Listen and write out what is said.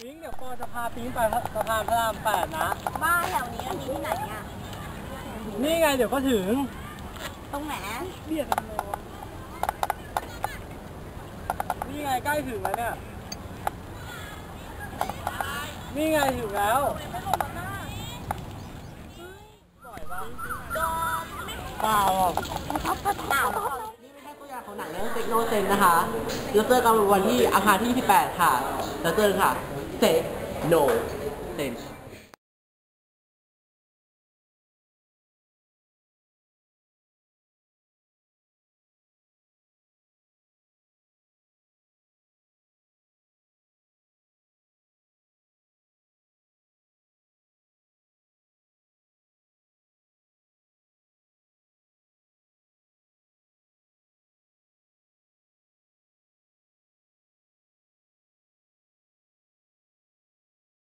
ปิงเดี๋ยวปอจะพาปิงไปสะพานพระรามแปดนะ บ้านแถวนี้มันมีที่ไหนอะ นี่ไงเดี๋ยวก็ถึง ตรงไหนเบียดกันเลยนี่ไงใกล้ถึงแล้วเนี่ย นี่ไงถึงแล้วเปล่าหรอกอ้าวนี่ไม่ใช่ตัวอย่างของหนังเรื่องเซ็กโนเซนนะคะเราเจอกันวันที่อาคารที่ 28 ค่ะเราเจอกันค่ะ เซ็กโนเซน